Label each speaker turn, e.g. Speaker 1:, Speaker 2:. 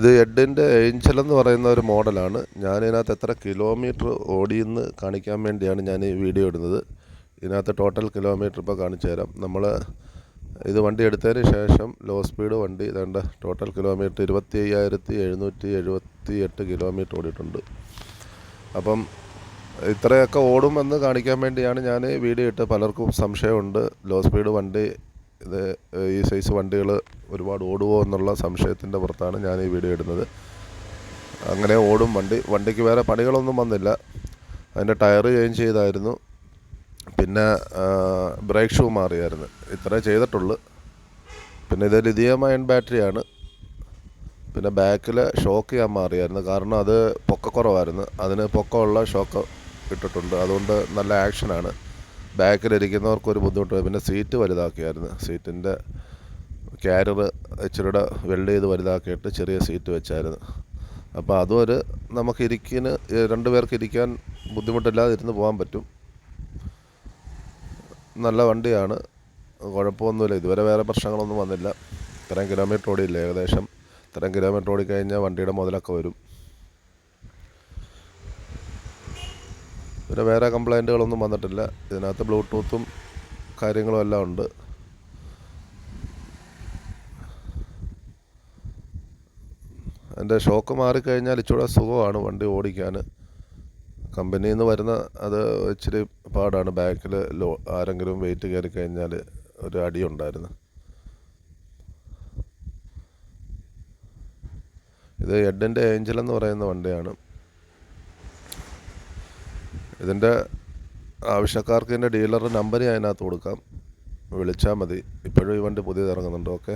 Speaker 1: ഇത് എഡിന്റെ ഏഞ്ചൽ എന്ന് പറയുന്ന ഒരു മോഡലാണ്. ഞാൻ ഇതിനകത്ത് എത്ര കിലോമീറ്റർ ഓടിയെന്ന് കാണിക്കാൻ വേണ്ടിയാണ് ഞാൻ ഈ വീഡിയോ ഇടുന്നത്. ഇതിനകത്ത് ടോട്ടൽ കിലോമീറ്റർ ഇപ്പോൾ കാണിച്ചു തരാം. നമ്മൾ ഇത് വണ്ടി എടുത്തതിന് ശേഷം ലോ സ്പീഡ് വണ്ടി ഇതേണ്ട ടോട്ടൽ കിലോമീറ്റർ ഇരുപത്തി അയ്യായിരത്തി എഴുന്നൂറ്റി എഴുപത്തി എട്ട് കിലോമീറ്റർ ഓടിയിട്ടുണ്ട്. അപ്പം ഇത്രയൊക്കെ ഓടുമെന്ന് കാണിക്കാൻ വേണ്ടിയാണ് ഞാൻ വീഡിയോ ഇട്ട്. പലർക്കും സംശയമുണ്ട്. ലോ സ്പീഡ് വണ്ടി ഇത് ഈ സൈസ് വണ്ടികൾ ഒരുപാട് ഓടുമോ എന്നുള്ള സംശയത്തിന്റെ പുറത്താണ് ഞാൻ ഈ വീഡിയോ ഇടുന്നത്. അങ്ങനെ ഓടും വണ്ടി വണ്ടിക്ക് വേറെ പണികളൊന്നും വന്നില്ല. അതിന്റെ ടയർ ചേഞ്ച് ചെയ്തായിരുന്നു. പിന്നെ ബ്രേക്ക് ഷൂ മാറിയായിരുന്നു. ഇത്രേ ചെയ്തിട്ടുള്ളൂ. പിന്നെ ഇത് ലിഥിയം അയൺ ബാറ്ററിയാണ്. പിന്നെ ബാക്കിൽ ഷോക്ക് ചെയ്യാൻ മാറിയായിരുന്നു. കാരണം അത് പൊക്കക്കുറവായിരുന്നു. അതിന് പൊക്കമുള്ള ഷോക്ക് ഇട്ടിട്ടുണ്ട്. അതുകൊണ്ട് നല്ല ആക്ഷനാണ്. ബാക്കിലിരിക്കുന്നവർക്കൊരു ബുദ്ധിമുട്ട്. പിന്നെ സീറ്റ് വലുതാക്കിയായിരുന്നു. സീറ്റിന്റെ ക്യാരിയർ ഇച്ചിരിയുടെ വെൽഡ് ചെയ്ത് വലുതാക്കിയിട്ട് ചെറിയ സീറ്റ് വെച്ചായിരുന്നു. അപ്പോൾ അതും ഒരു നമുക്ക് ഇരിക്കിന് രണ്ട് പേർക്ക് ഇരിക്കാൻ ബുദ്ധിമുട്ടില്ലാതെ ഇരുന്ന് പോകാൻ പറ്റും. നല്ല വണ്ടിയാണ്. കുഴപ്പമൊന്നുമില്ല. ഇതുവരെ വേറെ പ്രശ്നങ്ങളൊന്നും വന്നില്ല. ഇത്രയും കിലോമീറ്റർ ഓടിയില്ല ഏകദേശം? ഇത്രയും കിലോമീറ്റർ ഓടിക്കഴിഞ്ഞാൽ വണ്ടിയുടെ മുതലൊക്കെ വരും. പിന്നെ വേറെ കംപ്ലൈന്റുകളൊന്നും വന്നിട്ടില്ല. ഇതിനകത്ത് ബ്ലൂടൂത്തും കാര്യങ്ങളും എല്ലാം ഉണ്ട്. എന്റെ ഷോക്ക് മാറിക്കഴിഞ്ഞാൽ ഇച്ചിരി സുഖമാണ് വണ്ടി ഓടിക്കാൻ. കമ്പനിയിൽ നിന്ന് വരുന്ന അത് ഇച്ചിരി പാടാണ്. ബാക്കിൽ ലോ ആരെങ്കിലും വെയിറ്റ് കയറി കഴിഞ്ഞാൽ ഒരു അടി അടിയുണ്ടായിരുന്നു ഇത് എഡിന്റെ ഏഞ്ചൽ എന്ന് പറയുന്ന വണ്ടിയാണ്. ഇതിന്റെ ആവശ്യക്കാർക്ക് ഇതിന്റെ ഡീലറുടെ നമ്പർ ഞാൻ അതിനകത്ത് കൊടുക്കാം. വിളിച്ചാൽ മതി. ഇപ്പോഴും ഈ വണ്ടി പുതിയത് ഇറങ്ങുന്നുണ്ട്. ഓക്കെ?